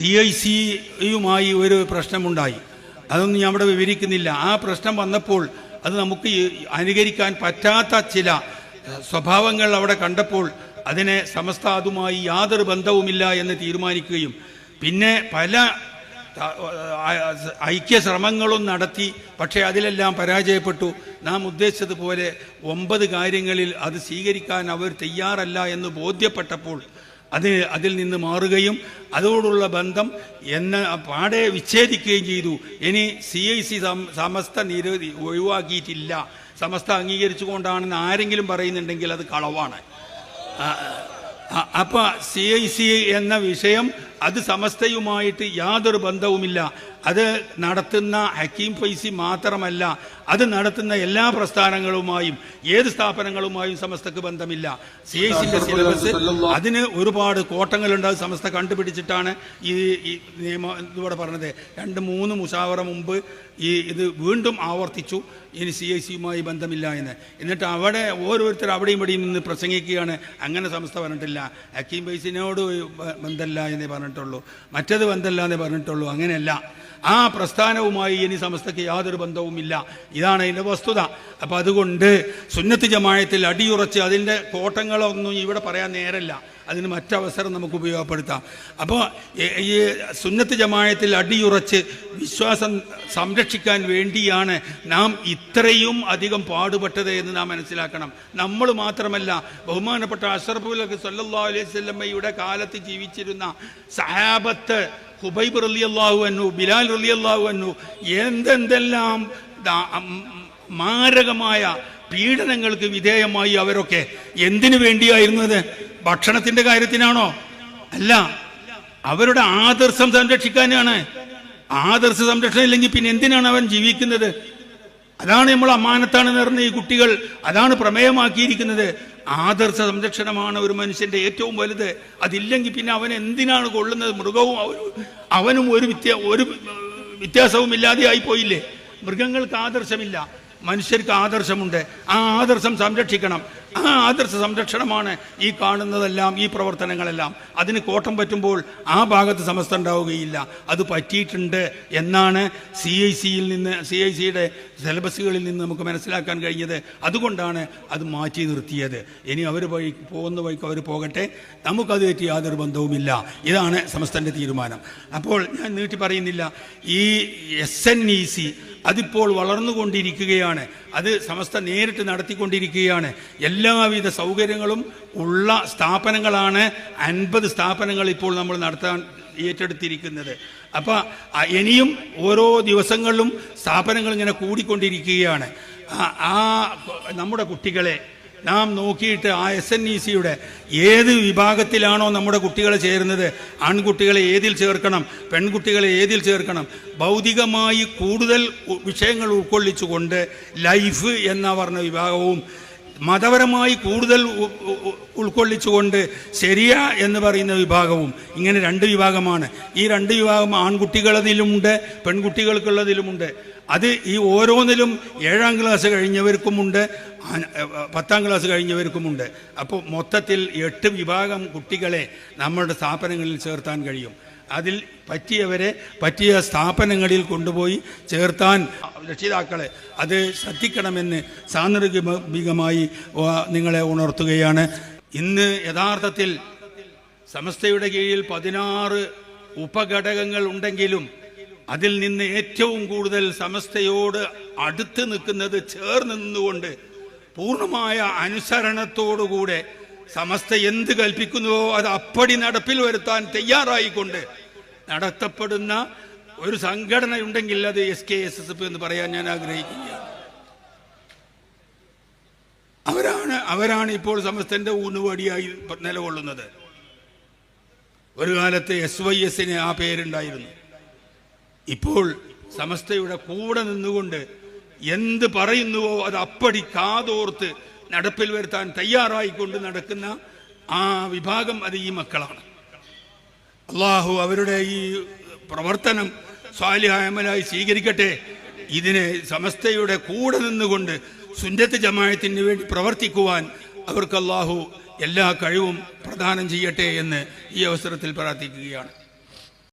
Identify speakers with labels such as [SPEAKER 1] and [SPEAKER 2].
[SPEAKER 1] D I സിയുമായി ഒരു പ്രശ്നമുണ്ടായി. അതൊന്നും ഞാൻ അവിടെ വിവരിക്കുന്നില്ല. ആ പ്രശ്നം വന്നപ്പോൾ അത് നമുക്ക് അനുകരിക്കാൻ പറ്റാത്ത ചില സ്വഭാവങ്ങൾ അവിടെ കണ്ടപ്പോൾ അതിനെ സമസ്ത അതുമായി യാതൊരു ബന്ധവുമില്ല എന്ന് തീരുമാനിക്കുകയും പിന്നെ പല ഐക്യ ശ്രമങ്ങളും നടത്തി. പക്ഷേ അതിലെല്ലാം പരാജയപ്പെട്ടു. നാം ഉദ്ദേശിച്ചതുപോലെ ഒമ്പത് കാര്യങ്ങളിൽ അത് സ്വീകരിക്കാൻ അവർ തയ്യാറല്ല എന്ന് ബോധ്യപ്പെട്ടപ്പോൾ അത് അതിൽ നിന്ന് മാറുകയും അതോടുള്ള ബന്ധം എന്നെ പാടെ വിച്ഛേദിക്കുകയും ചെയ്തു. ഇനി സി ഐ സി സമസ്ത നിരോധി ഒഴിവാക്കിയിട്ടില്ല. സമസ്ത അംഗീകരിച്ചു കൊണ്ടാണെന്ന് ആരെങ്കിലും പറയുന്നുണ്ടെങ്കിൽ അത് കളവാണ്. അപ്പോൾ അപ്പൊ സി ഐ സി എന്ന വിഷയം അത് സമസ്തയുമായിട്ട് യാതൊരു ബന്ധവുമില്ല. അത് നടത്തുന്ന ഹക്കീം ഫൈസി മാത്രമല്ല അത് നടത്തുന്ന എല്ലാ പ്രസ്ഥാനങ്ങളുമായും ഏത് സ്ഥാപനങ്ങളുമായും സമസ്തക്ക് ബന്ധമില്ല. സി ഐ സിന്റെ സിലബസ് അതിന് ഒരുപാട് കോട്ടങ്ങളുണ്ട് അത് സമസ്ത കണ്ടുപിടിച്ചിട്ടാണ് ഈ നിയമം ഇതിവിടെ പറഞ്ഞത്. രണ്ട് മൂന്ന് മുഷാവറ മുമ്പ് ഈ ഇത് വീണ്ടും ആവർത്തിച്ചു ഇനി സി ഐ സിയുമായി ബന്ധമില്ല എന്ന്. എന്നിട്ട് അവിടെ ഓരോരുത്തർ അവിടെയും ഇവിടെയും നിന്ന് പ്രസംഗിക്കുകയാണ്. അങ്ങനെ സമസ്ത പറഞ്ഞിട്ടില്ല. ഹക്കീം ഫൈസിനോട് ബന്ധമില്ല എന്നേ പറഞ്ഞിട്ടുള്ളൂ. മറ്റത് ബന്ധമല്ലാതെ പറഞ്ഞിട്ടുള്ളൂ. അങ്ങനെയല്ല. ആ പ്രസ്ഥാനവുമായി ഇനി സമസ്തയ്ക്ക് യാതൊരു ബന്ധവുമില്ല. ഇതാണ് അതിന്റെ വസ്തുത. അപ്പം അതുകൊണ്ട് സുന്നത്ത് ജമായത്തിൽ അടിയുറച്ച് അതിന്റെ കോട്ടങ്ങളൊന്നും ഇവിടെ പറയാൻ നേരല്ല. അതിന് മറ്റവസരം നമുക്ക് ഉപയോഗപ്പെടുത്താം. അപ്പോൾ ഈ സുന്നത്ത് ജമായത്തിൽ അടിയുറച്ച് വിശ്വാസം സംരക്ഷിക്കാൻ വേണ്ടിയാണ് നാം ഇത്രയും അധികം പാടുപെട്ടത് എന്ന് നാം മനസ്സിലാക്കണം. നമ്മൾ മാത്രമല്ല ബഹുമാനപ്പെട്ട അഷറഫുലക്ക് സല്ലാ അലൈഹി സ്വല്ലമ്മയുടെ കാലത്ത് ജീവിച്ചിരുന്ന സഹാബത്ത് ഹുബൈബ് റളിയല്ലാഹു അന്നു ബിലാൽ റളിയല്ലാഹു അന്നു എന്തെന്തെല്ലാം മാരകമായ പീഡനങ്ങൾക്ക് വിധേയമായി അവരൊക്കെ. എന്തിനു വേണ്ടിയായിരുന്നത് ഭക്ഷണത്തിന്റെ കാര്യത്തിനാണോ? അല്ല. അവരുടെ ആദർശം സംരക്ഷിക്കാനാണ്. ആദർശ സംരക്ഷണം ഇല്ലെങ്കിൽ പിന്നെ എന്തിനാണ് അവൻ ജീവിക്കുന്നത്? അതാണ് നമ്മൾ അമ്മാനത്താണ് നിറഞ്ഞ ഈ കുട്ടികൾ. അതാണ് പ്രമേയമാക്കിയിരിക്കുന്നത്. ആദർശ സംരക്ഷണമാണ് ഒരു മനുഷ്യന്റെ ഏറ്റവും വലുത്. അതില്ലെങ്കിൽ പിന്നെ അവൻ എന്തിനാണ് കൊള്ളുന്നത്? മൃഗവും അവനും- ഒരു വ്യത്യാ ഒരു വ്യത്യാസവും ഇല്ലാതെ ആയി പോയില്ലേ? മൃഗങ്ങൾക്ക് ആദർശമില്ല. മനുഷ്യർക്ക് ആദർശമുണ്ട്. ആ ആദർശം സംരക്ഷിക്കണം. ആ ആദർശ സംരക്ഷണമാണ് ഈ കാണുന്നതെല്ലാം ഈ പ്രവർത്തനങ്ങളെല്ലാം. അതിന് കോട്ടം പറ്റുമ്പോൾ ആ ഭാഗത്ത് സമസ്ത ഉണ്ടാവുകയില്ല. അത് പറ്റിയിട്ടുണ്ട് എന്നാണ് സി ഐ സിയിൽ നിന്ന് സി ഐ സിയുടെ സിലബസുകളിൽ നിന്ന് നമുക്ക് മനസ്സിലാക്കാൻ കഴിഞ്ഞത്. അതുകൊണ്ടാണ് അത് മാറ്റി നിർത്തിയത്. ഇനി അവർ വഴി പോകുന്ന വഴിക്ക് അവർ പോകട്ടെ. നമുക്കത് പറ്റി യാതൊരു ബന്ധവുമില്ല. ഇതാണ് സമസ്തന്റെ തീരുമാനം. അപ്പോൾ ഞാൻ നീട്ടി പറയുന്നില്ല. ഈ എസ് എൻ ഇ സി അതിപ്പോൾ വളർന്നുകൊണ്ടിരിക്കുകയാണ്. അത് സമസ്ത നേരിട്ട് നടത്തിക്കൊണ്ടിരിക്കുകയാണ്. എല്ലാവിധ സൗകര്യങ്ങളും ഉള്ള സ്ഥാപനങ്ങളാണ് അൻപത് സ്ഥാപനങ്ങൾ ഇപ്പോൾ നമ്മൾ നടത്താൻ ഏറ്റെടുത്തിരിക്കുന്നത്. അപ്പോൾ ഇനിയും ഓരോ ദിവസങ്ങളിലും സ്ഥാപനങ്ങൾ ഇങ്ങനെ കൂടിക്കൊണ്ടിരിക്കുകയാണ്. ആ- നമ്മുടെ കുട്ടികളെ നാം നോക്കിയിട്ട് ആ എസ് എൻ ഇ സിയുടെ ഏത് വിഭാഗത്തിലാണോ നമ്മുടെ കുട്ടികളെ ചേരുന്നത്? ആൺകുട്ടികളെ ഏതിൽ ചേർക്കണം? പെൺകുട്ടികളെ ഏതിൽ ചേർക്കണം? ഭൗതികമായി കൂടുതൽ വിഷയങ്ങൾ ഉൾക്കൊള്ളിച്ചുകൊണ്ട് ലൈഫ് എന്ന പറഞ്ഞ വിഭാഗവും മതപരമായി കൂടുതൽ ഉൾക്കൊള്ളിച്ചുകൊണ്ട് ശരിയ എന്ന് പറയുന്ന വിഭാഗവും ഇങ്ങനെ രണ്ട് വിഭാഗമാണ്. ഈ രണ്ട് വിഭാഗം ആൺകുട്ടികളതിലുമുണ്ട് പെൺകുട്ടികൾക്കുള്ളതിലുമുണ്ട്. അത് ഈ ഓരോന്നിലും ഏഴാം ക്ലാസ് കഴിഞ്ഞവർക്കുമുണ്ട് പത്താം ക്ലാസ് കഴിഞ്ഞവർക്കുമുണ്ട്. അപ്പോൾ മൊത്തത്തിൽ എട്ട് വിഭാഗം കുട്ടികളെ നമ്മുടെ സ്ഥാപനങ്ങളിൽ ചേർത്താൻ കഴിയും. അതിൽ പറ്റിയവരെ പറ്റിയ സ്ഥാപനങ്ങളിൽ കൊണ്ടുപോയി ചേർത്താൻ രക്ഷിതാക്കളെ അത് ശ്രദ്ധിക്കണമെന്ന് സാന്ദർഭികമായി നിങ്ങളെ ഉണർത്തുകയാണ്. ഇന്ന് യഥാർത്ഥത്തിൽ സമസ്തയുടെ കീഴിൽ പതിനാറ് ഉപഘടകങ്ങൾ ഉണ്ടെങ്കിലും അതിൽ നിന്ന് ഏറ്റവും കൂടുതൽ സമസ്തയോട് അടുത്ത് നിൽക്കുന്നത് ചേർന്ന് നിന്നുകൊണ്ട് പൂർണമായ അനുസരണത്തോടുകൂടെ സമസ്ത എന്ത് കൽപ്പിക്കുന്നുവോ അത് അപ്പടി നടപ്പിൽ വരുത്താൻ തയ്യാറായിക്കൊണ്ട് നടത്തപ്പെടുന്ന ഒരു സംഘടന ഉണ്ടെങ്കിൽ അത് S K S S F എന്ന് പറയാൻ ഞാൻ ആഗ്രഹിക്കുകയാണ്. അവരാണ് അവരാണ് ഇപ്പോൾ സമസ്തന്റെ ഊന്നുവടിയായി നിലകൊള്ളുന്നത്. ഒരു കാലത്ത് എസ് വൈ എസിന് ആ പേരുണ്ടായിരുന്നു. ഇപ്പോൾ സമസ്തയുടെ കൂടെ നിന്നുകൊണ്ട് എന്ത് പറയുന്നുവോ അത് അപ്പടി കാതോർത്ത് നടപ്പിൽ വരുത്താൻ തയ്യാറായിക്കൊണ്ട് നടക്കുന്ന ആ വിഭാഗം അത് ഈ മക്കളാണ്. അള്ളാഹു അവരുടെ ഈ പ്രവർത്തനം സ്വാലിഹായമലായി സ്വീകരിക്കട്ടെ. ഇതിനെ സമസ്തയുടെ കൂടെ നിന്നുകൊണ്ട് സുന്നത്ത് ജമായത്തിന് വേണ്ടി പ്രവർത്തിക്കുവാൻ അവർക്ക് അള്ളാഹു എല്ലാ കഴിവും പ്രദാനം ചെയ്യട്ടെ എന്ന് ഈ അവസരത്തിൽ പ്രാർത്ഥിക്കുകയാണ്.